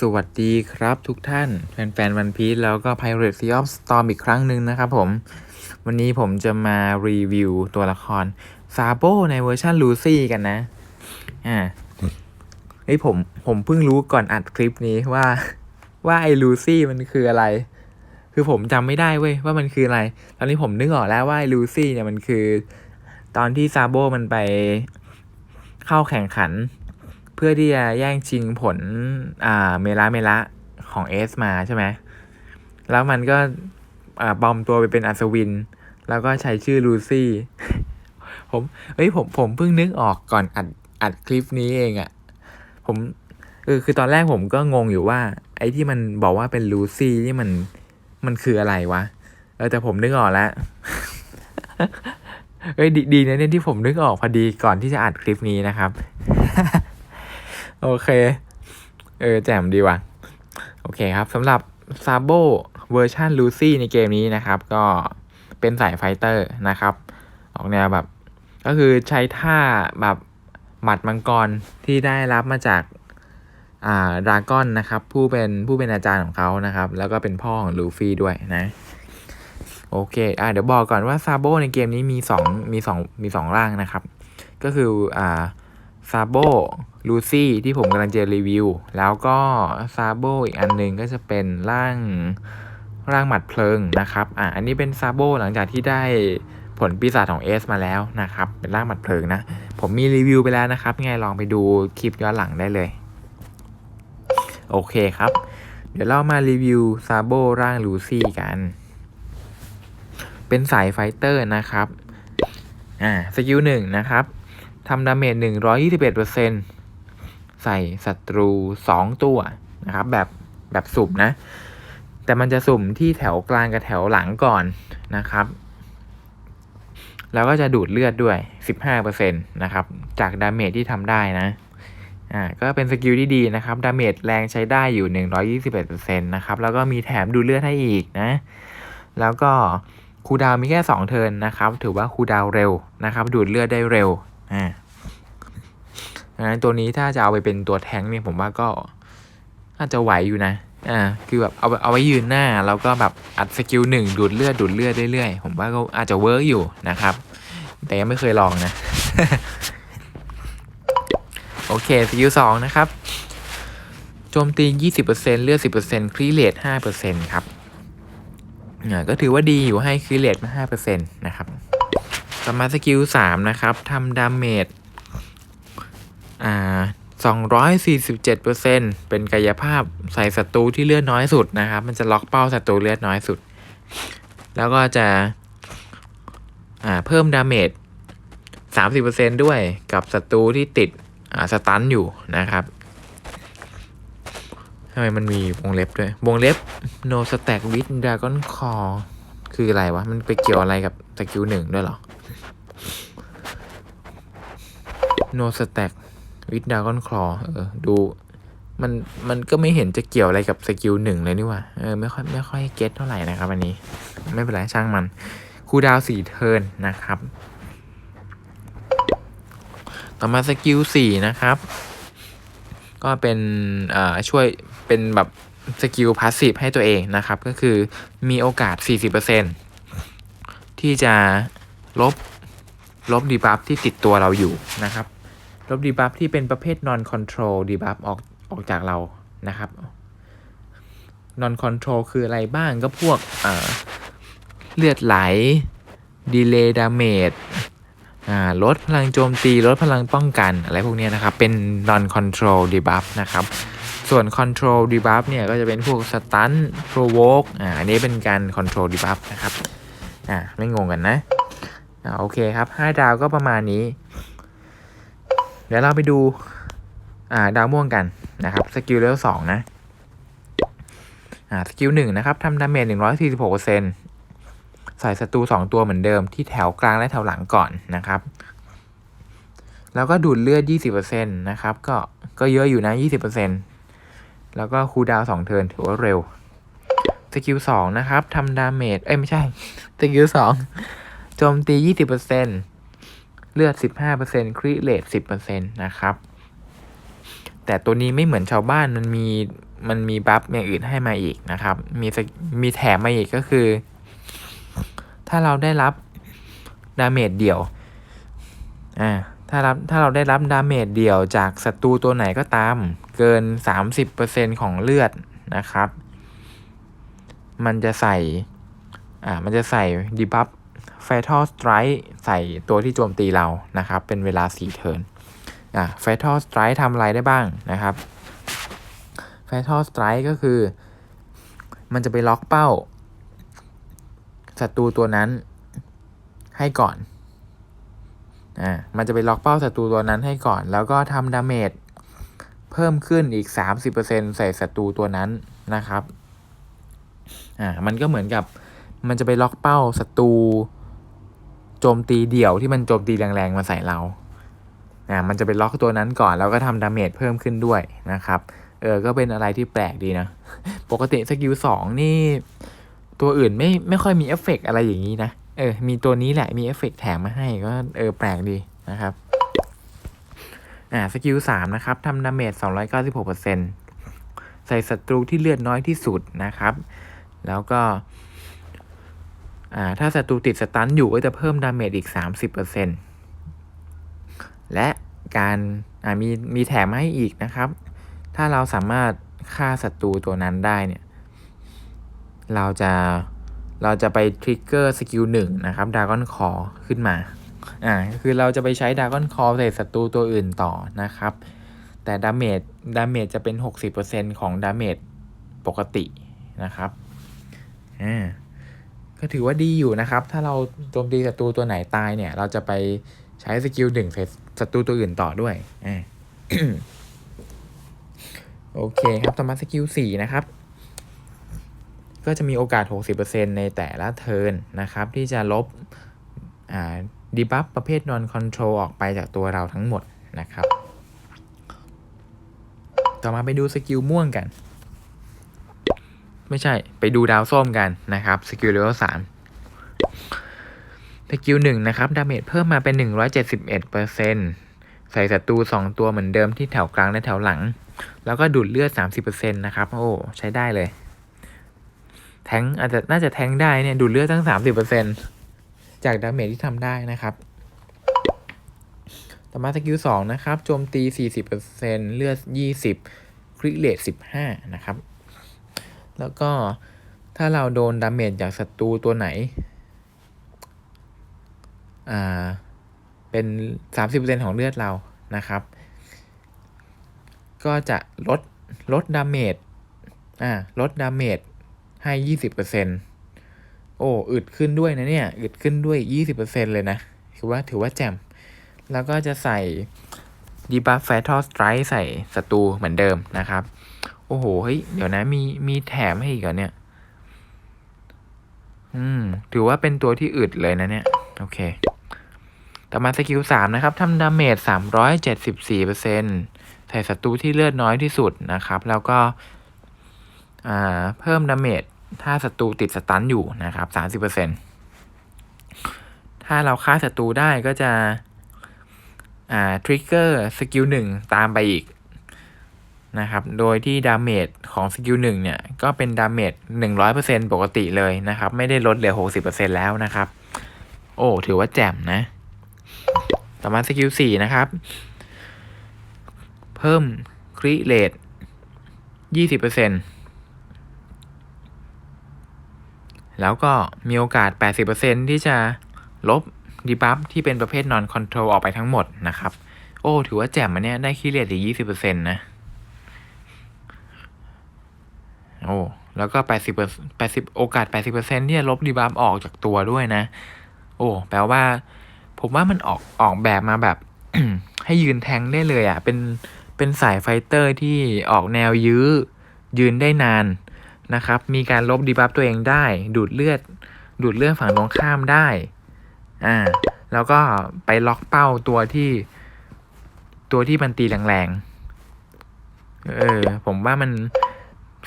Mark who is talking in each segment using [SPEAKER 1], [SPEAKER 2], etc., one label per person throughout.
[SPEAKER 1] สวัสดีครับทุกท่าน แฟนๆวันพี e แล้วก็ Pirate Sea of Storm อีกครั้งหนึ่งนะครับผม วันนี้ผมจะมารีวิวตัวละครซาโบในเวอร์ชันลูซี่กันนะ อ่าเฮ้ยผมผมเพิ่งรู้ก่อนอัดคลิปนี้ว่าว่าไอ้ลูซี่มันคืออะไร คือผมจำไม่ได้เว้ยว่ามันคืออะไร ตอนนี้ผมนึกออกแล้วว่าไอ้ลูซี่เนี่ยมันคือ ตอนที่ซาโบมันไปเข้าแข่งขัน เพื่อที่จะแย่งชิงผลอ่าเมลาเมละของเอสมาใช่ไหมแล้วมันก็อ่าปลอมตัวไปเป็นอัศวิน แล้วก็ใช้ชื่อลูซี่ ผมเฮ้ยผมผมเพิ่งนึกออกก่อนอัดอัดคลิปนี้เองอะ่ะ ผมเออคือตอนแรกผมก็งงอยู่ว่า ไอ้ที่มันบอกว่าเป็นลูซี่นี่มันมันคืออะไรวะเออแต่ผมนึกออกแล้วเอ้ยดีดีนะเนี่ยที่ผมนึกออกพอดีก่อนที่จะอัดคลิปนี้นะครับ โอเค เออ แจ่มดีว่ะ โอเคครับสำหรับซาโบเวอร์ชันลูซี่ในเกมนี้นะครับ ก็เป็นสายไฟเตอร์นะครับ ออกแนวแบบ ก็คือใช้ท่าแบบหมัดมังกรที่ได้รับมาจากอ่าดราก้อนนะครับ ผู้เป็นผู้เป็นอาจารย์ของเขานะครับ แล้วก็เป็นพ่อของลูฟี่ด้วยนะ โอเคอ่าเดี๋ยวบอกก่อนว่าซาโบในเกมนี้มีสองมีสองมีสองร่างนะครับ ก็คืออ่าซาโบ ลูซี่ที่ผมกำลังจะรีวิว แล้วก็ซาโบอีกอันหนึ่งก็จะเป็นร่างร่างหมัดเพลิงนะครับอ่าอันนี้เป็นซาโบหลังจากที่ได้ผลปีศาจของเอสมาแล้วนะครับ เป็นร่างหมัดเพลิงนะ ผมมีรีวิวไปแล้วนะครับไงลองไปดูคลิปย้อนหลังได้เลย โอเคครับ เดี๋ยวเรามารีวิวซาโบร่างลูซี่กัน เป็นสายไฟเตอร์นะครับอ่าสกิลหนึ่งนะครับทำดาเมจหนึ่งร้อยี่สิบเใส่ศัตรูสองตัวนะครับแบบแบบสุ่มนะ แต่มันจะสุ่มที่แถวกลางกับแถวหลังก่อนนะครับแล้วก็จะดูดเลือดด้วยสิบห้าเปอร์เซ็นตนะครับ จากดาเมจที่ทำได้นะ อ่า ก็เป็นสกิลที่ดีนะครับ ดาเมจแรงใช้ได้อยู่หนึ่งร้อยี่สิบเอ็ดเปอร์เซ็นต์นะครับ แล้วก็มีแถมดูดเลือดให้อีกนะ แล้วก็คูดาวมีแค่สองเทิร์นนะครับ ถือว่าคูดาวเร็วนะครับ ดูดเลือดได้เร็ว อ่า นั้นตัวนี้ถ้าจะเอาไปเป็นตัวแทงเนี่ยผมว่าก็อาจจะไหวอยู่นะ อ่า คือแบบเอาเอาไว้ยืนหน้า แล้วก็แบบอัดสกิลหนึ่งดูดเลือดดูดเลือดเรื่อยๆ ผมว่าก็อาจจะเวิร์กอยู่นะครับ แต่ยังไม่เคยลองนะ โอเคสกิลสองนะครับ โจมตี 20%เลือด 10%ครีเลต5%ครับอ่าก็ถือว่าดีอยู่ให้ครีเลตมา5%นะครับ ต่อมาสกิลสามนะครับทำดาเมจ อ่าสองร้อยสี่สิบเจ็ดเปอร์เซ็นเป็นกายภาพใส่ศัตรูที่เลือดน้อยสุดนะครับ มันจะล็อกเป้าศัตรูเลือดน้อยสุด แล้วก็จะเพิ่มดาเมจสามสิบเปอร์เซ็นด้วยกับศัตรูที่ติดสตันอยู่นะครับทำไมมันมีวงเล็บด้วย วงเล็บ no stack with dragon core คืออะไรวะ มันไปเกี่ยวอะไรกับสกิลหนึ่งด้วยหรอ no stack with dragon claw เออดูมันมันก็ไม่เห็นจะเกี่ยวอะไรกับสกิลหนึ่งเลยนี่ว่าเออไม่ค่อยไม่ค่อยเก็ตเท่าไหร่นะครับอันนี้ ไม่เป็นไรช่างมันคูดาวสี่เทิร์นนะครับ ต่อมาสกิลสี่นะครับ ก็เป็นอ่าช่วยเป็นแบบสกิลพาสซีฟให้ตัวเองนะครับ ก็คือมีโอกาส 40%ที่จะลบลบดีบัฟที่ติดตัวเราอยู่นะครับ ลบดีบัฟที่เป็นประเภท non control ดีบัฟออกออกจากเรานะครับ non control คืออะไรบ้างก็พวกเลือดไหล delay damage ลดพลังโจมตี ลดพลังป้องกัน อะไรพวกนี้นะครับ เป็น non control debuff นะครับ ส่วน control debuff เนี่ยก็จะเป็นพวก stun provoke อ่าอันนี้เป็นการ control debuff นะครับ อ่าไม่งงกันนะอ่าโอเคครับห้ดาวก็ประมาณนี้ ดี๋ยวเราไปดูาดาวม่วงกันนะครับสกิลเลเวลสองนะสกิลหนึ่งนะครับทำดาเมจหนึ่งร้อยสี่สิบหกเปอร์เซ็นต์ใส่ศัตรูสองตัวเหมือนเดิมที่แถวกลางและแถวหลังก่อนนะครับ แล้วก็ดูดเลือดยี่สิบเปอร์เซ็นต์นะครับก็ก็เยอะอยู่นะยี่สิบเปอร์เซ็นต์แล้วก็คูลดาวสองเทิร์นถือว่าเร็วสกิลสองนะครับทำดาเมจเอ้ยไม่ใช่สกิลสองโจมตียี่สิบเปอร์เซ็น เลือดสิบห้าเปอร์เซ็นคริเลตสิบเปอร์เซ็นะครับ แต่ตัวนี้ไม่เหมือนชาวบ้านมันมีมันมีบัฟอย่างอื่นให้มาอีกนะครับ มีสกมีแถมมาอีกก็คือ ถ้าเราได้รับดาเมจเดี่ยว อ่า ถ้ารับ ถ้าเราได้รับดาเมจเดี่ยวจากศัตรูตัวไหนก็ตาม เกิน 30%ของเลือดนะครับ มันจะใส่ อ่า มันจะใส่ดีบัฟ Fatal Strike ใส่ตัวที่โจมตีเรานะครับ เป็นเวลา 4 เทิร์นอ่า Fatal Strike ทำอะไรได้บ้างนะครับ Fatal Strike ก็คือ มันจะไปล็อกเป้าศัตรูตัวนั้นให้ก่อนอ่ามันจะไปล็อกเป้าศัตรูตัวนั้นให้ก่อน แล้วก็ทำดาเมจเพิ่มขึ้นอีก 30%ใส่ศัตรูตัวนั้นนะครับอ่ามันก็เหมือนกับมันจะไปล็อกเป้าศัตรู โจมตีเดี่ยวที่มันโจมตีแรงๆมาใส่เราอ่ามันจะไปล็อกตัวนั้นก่อนแล้วก็ทำดาเมจเพิ่มขึ้นด้วยนะครับ เออ ก็เป็นอะไรที่แปลกดีนะ ปกติสกิลสองนี่ ตัวอื่นไม่ไม่ค่อยมีเอฟเฟกอะไรอย่างนี้นะ เออ มีตัวนี้แหละมีเอฟเฟกแถมมาให้ก็เออแปลกดีนะครับ อ่าสกิลสามนะครับทำดาเมจสองร้อยเก้าสิบหกเปอร์เซ็นใส่ศัตรูที่เลือดน้อยที่สุดนะครับ แล้วก็ อ่าถ้าศัตรูติดสตันอยู่ก็จะเพิ่มดาเมจอีกสามสิบเปอร์เซ็นและการอ่ามีมีแถมให้อีกนะครับ ถ้าเราสามารถฆ่าศัตรูตัวนั้นได้เนี่ย เราจะเราจะไปทริกเกอร์สกิลหนึ่งนะครับดากอนคอขึ้นมาอ่าคือเราจะไปใช้ดากอนคอใส่ศัตรูตัวอื่นต่อนะครับ แต่ดาเมจดาเมจจะเป็น 60%ของดาเมจปกตินะครับอ่า ก็ถือว่าดีอยู่นะครับ ถ้าเราโจมตีศัตรูตัวไหนตายเนี่ย เราจะไปใช้สกิลหนึ่งใส่ศัตรูตัวอื่นต่อด้วยอโอเคครับต่อมาสกิลสี่นะครับ ก็จะมีโอกาส 60%ในแต่ละเทิร์นนะครับ ที่จะลบดีบัฟประเภท non control ออกไปจากตัวเราทั้งหมดนะครับ ต่อมาไปดูสกิลม่วงกัน ไม่ใช่ไปดูดาวส้มกันนะครับสกิลเลเวลสามสกิลหนึ่งนะครับดาเมจเพิ่มมาเป็น171%ใส่ศัตรู2ตัวเหมือนเดิมที่แถวกลางและแถวหลัง แล้วก็ดูดเลือด30%นตนะครับ โอ้ใช้ได้เลย แทงอาจจะน่าจะแทงได้เนี่ยดูดเลือดตั้ง30%จากดาเมจที่ทำได้นะครับต่อมาสกิล2นะครับโจมตี40%เปอร์เซ็นเลือด20คริเลต15นะครับ แล้วก็ถ้าเราโดนดาเมจจากศัตรูตัวไหน อ่า เป็น 30%ของเลือดเรานะครับ ก็จะลดลดดาเมจ อ่า ลดดาเมจให้ยี่สิบเปอร์เซ็นโอ้ อึดขึ้นด้วยนะเนี่ย อึดขึ้นด้วยยี่สิบเปอร์เซ็นเลยนะ ถือว่าถือว่าแจ่ม แล้วก็จะใส่ดีบัฟแฟทอสไตร์ใส่ศัตรูเหมือนเดิมนะครับ อ้โห เฮ้ย เดี๋ยวนะ มี มีแถมให้อีกเหรอเนี่ย อืม ถือว่าเป็นตัวที่อึดเลยนะเนี่ย โอเค ต่อมาสกิลสามนะครับ ทำดาเมจสามร้อยเจ็ดสิบสี่เปอร์เซ็นต์ใส่ศัตรูที่เลือดน้อยที่สุดนะครับ แล้วก็ อ่า เพิ่มดาเมจ ถ้าศัตรูติดสตันอยู่นะครับสามสิบเปอร์เซ็นต์ถ้าเราฆ่าศัตรูได้ก็จะ อ่า ทริกเกอร์ สกิลหนึ่งตามไปอีก นะครับ โดยที่ดาเมจของสกิลหนึ่งเนี่ย ก็เป็นดาเมจหนึ่งร้อยเปอร์เซ็นปกติเลยนะครับ ไม่ได้ลดเหลือหกสิบเปอร์เซ็นแล้วนะครับ โอ้ ถือว่าแจ่มนะ ต่อมาสกิลสี่นะครับ เพิ่มคริเลตยี่สิบเปอร์เซ็นแล้วก็มีโอกาส 80%ที่จะลบดีบัฟที่เป็นประเภท non control ออกไปทั้งหมดนะครับ โอ้ ถือว่าแจ่มมันเนี่ยได้คิเลตถึง20%นะ โอ้แล้วก็80 80โอกาส80%ที่จะลบดีบัฟออกจากตัวด้วยนะ โอ้แปลว่า ผมว่ามันออกออกแบบมาแบบ ให้ยืนแทงได้เลยอะ่ะ เป็นเป็นสายไฟเตอร์ที่ออกแนวยื้อ ยืนได้นานนะครับ มีการลบดีบัฟตัวเองได้ ดูดเลือด ดูดเลือดฝั่งตรงข้ามได้ อ่า แล้วก็ไปล็อกเป้าตัวที่ ตัวที่มันตีแรงๆ เออ ผมว่ามัน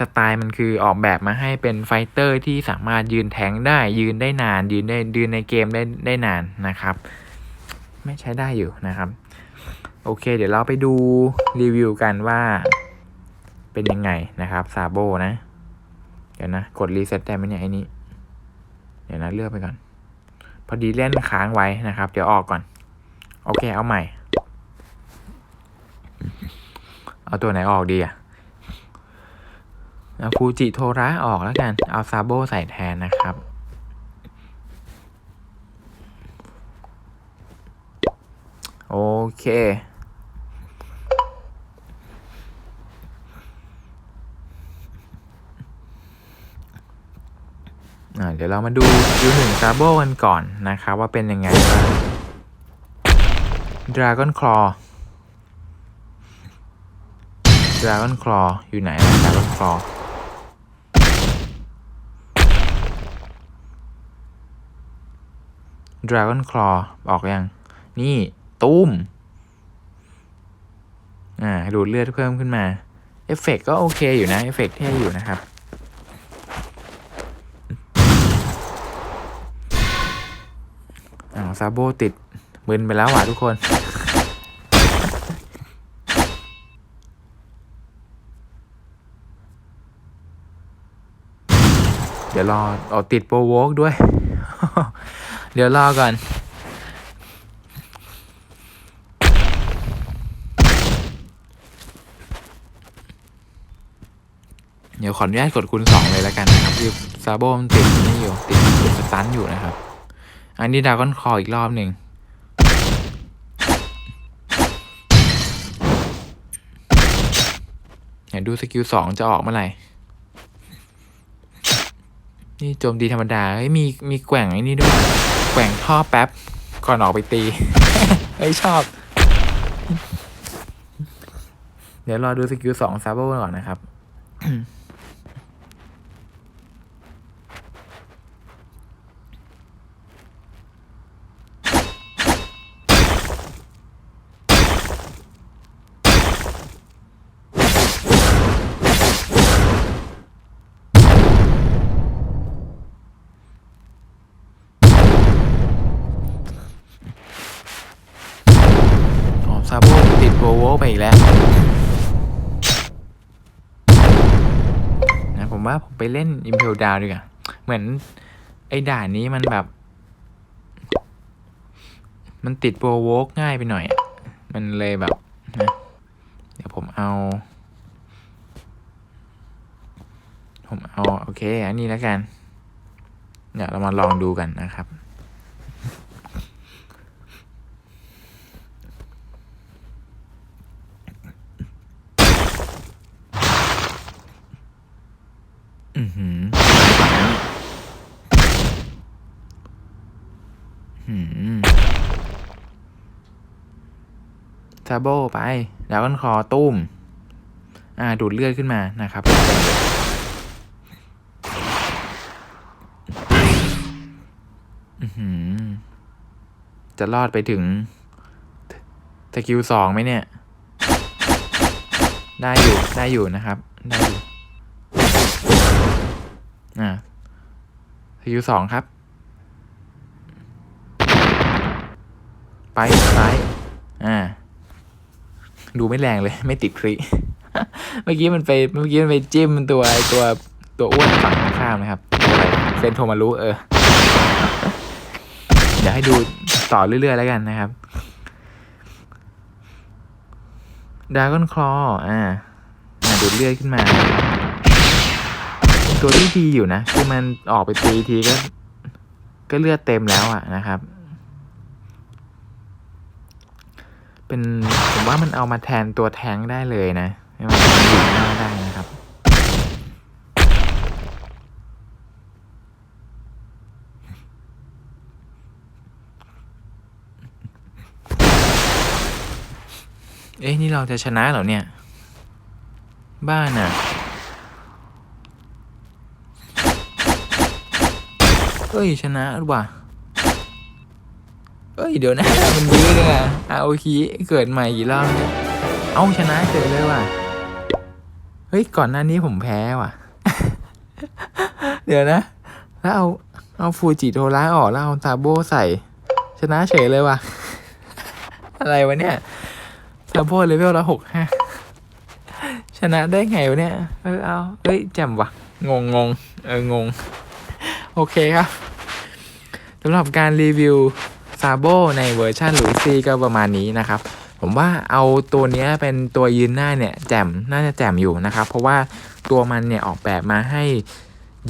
[SPEAKER 1] สไตล์มันคือออกแบบมาให้เป็นไฟเตอร์ที่สามารถยืนแทงได้ยืนได้นาน ยืนได้ยืนในเกมได้ได้นานนะครับ ไม่ใช้ได้อยู่นะครับ โอเค เดี๋ยวเราไปดูรีวิวกันว่าเป็นยังไงนะครับซาโบนะ เดี๋ยวนะ กดรีเซ็ตได้ไหมเนี่ยไอ้นี้ เดี๋ยวนะเลือกไปก่อน พอดีเล่นค้างไว้นะครับ เดี๋ยวออกก่อน โอเคเอาใหม่ เอาตัวไหนออกดีอะ เอาฟูจิโทระออกแล้วกัน เอาซาโบใส่แทนนะครับ โอเคเดี๋ยวเรามาดูยูหนึ่งซาโบกันก่อนนะครับ ว่าเป็นยังไงบ้าง Dragon Claw Dragon Claw อยู่ไหนนะ Dragon Claw Dragon Claw บอกยัง นี่ ตุ้ม อ่า ดูดเลือดเพิ่มขึ้นมา เอฟเฟกก็โอเคอยู่นะ เอฟเฟกเท่อยู่นะครับ อ้าวซาโบติดมึนไปแล้วว่ะทุกคนเดี๋ยวรอเอาติดโปรโวกด้วย เดี๋ยวรอก่อน เดี๋ยวขออนุญาตกดคูณสองเลยแล้วกันนะครับคือซาโบมติดนี่อยู่ติดติดสตันอยู่นะครับ อันนี้ดาวกอนคออีกรอบหนึ่งเดี๋ยวดูสกิลสองจะออกเมื่อไหร่นี่โจมตีธรรมดา เฮ้ย มี มีแกว่งไอ้นี่ด้วย แกว่งท่อแป๊บ ก่อนออกไปตีไอ้ชอบ เดี๋ยวรอดูสกิลสองซาโบก่อนนะครับาโบติดโบโวไปอีกแล้วนะผมว่าผมไปเล่นอิมเพลดาวดีกว่าเหมือน ไอ้ด่านนี้มันแบบ มันติดโบโวกง่ายไปหน่อยอะมันเลยแบบนะเดี๋ยวผมเอา ผมเอา โอเค อันนี้แล้วกัน เดี๋ยวเรามาลองดูกันนะครับ อือหือหืม ซาโบไปดาวก้อนคอตุ้ม อ่า ดูดเลือดขึ้นมานะครับ จะรอดไปถึงสกิลสองไหมเนี่ย ได้อยู่ ได้อยู่นะครับ ได้อยู่ อ่าสกิลสองครับ ไปซ้าย อ่า ดูไม่แรงเลย ไม่ติดครีเมื่อกี้มันไป เมื่อกี้มันไปจิ้มตัวไอตัวตัวอ้วนฝั่งข้ามนะครับเซนโทมารุเออ เดี๋ยวให้ดูต่อเรื่อยๆแล้วกันนะครับด a ก้อนคลออ่าอ่าดูดเลือดขึ้นมา ตัวที่ดีอยู่นะ คือมันออกไปตีทีก็ ก็เลือดเต็มแล้วอะนะครับ เป็นผมว่ามันเอามาแทนตัวแทงได้เลยนะไม่ว่าจะอยู่หน้าได้นะครับเอ๊ะนี่เราจะชนะเหรอเนี่ย บ้านอะเฮ้ยชนะหรือเปล่า เอ้ยเดี๋ยวนะมันยื้อเลยอะอาโอคีเกิดใหม่กี่รอบเอ้าชนะเฉยเลยว่ะเฮ้ยก่อนหน้านี้ผมแพ้ว่ะ เดี๋ยวนะแล้วเอาเอาฟูจิโทระออกแล้วเอาซาโบใส่ ชนะเฉยเลยว่ะ อะไรวะเนี่ยซาโบเลเวลละหกห้าชนะได้ไงวะเนี่ยเออเอาเอ้ยแจ่มวะงงงงเอองง โอเคครับสำหรับการรีวิว ซาโบในเวอร์ชันลูซี่ก็ประมาณนี้นะครับ ผมว่าเอาตัวนี้เป็นตัวยืนหน้าเนี่ยแจ่มน่าจะแจ่มอยู่นะครับ เพราะว่าตัวมันเนี่ยออกแบบมาให้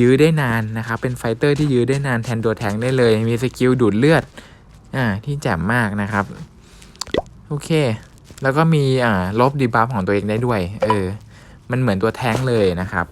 [SPEAKER 1] ยื้อได้นานนะครับ เป็นไฟเตอร์ที่ยื้อได้นานแทนตัวแทงได้เลย มีสกิลดูดเลือดอ่าที่แจ่มมากนะครับ โอเค แล้วก็มีอ่าลบดีบัฟของตัวเองได้ด้วย เออ มันเหมือนตัวแทงเลยนะครับ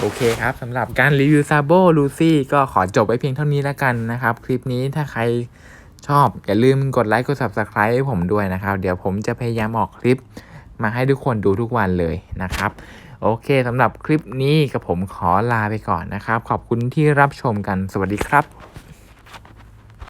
[SPEAKER 1] โอเคครับสำหรับการรีวิวซาโบลูซี่ก็ขอจบไว้เพียงเท่านี้แล้วกันนะครับ คลิปนี้ถ้าใคร ชอบ อย่าลืมกดไลค์กด subscribe ให้ผมด้วยนะครับ เดี๋ยวผมจะพยายามออกคลิปมาให้ทุกคนดูทุกวันเลยนะครับ โอเคสำหรับคลิปนี้กับผมขอลาไปก่อนนะครับ ขอบคุณที่รับชมกันสวัสดีครับ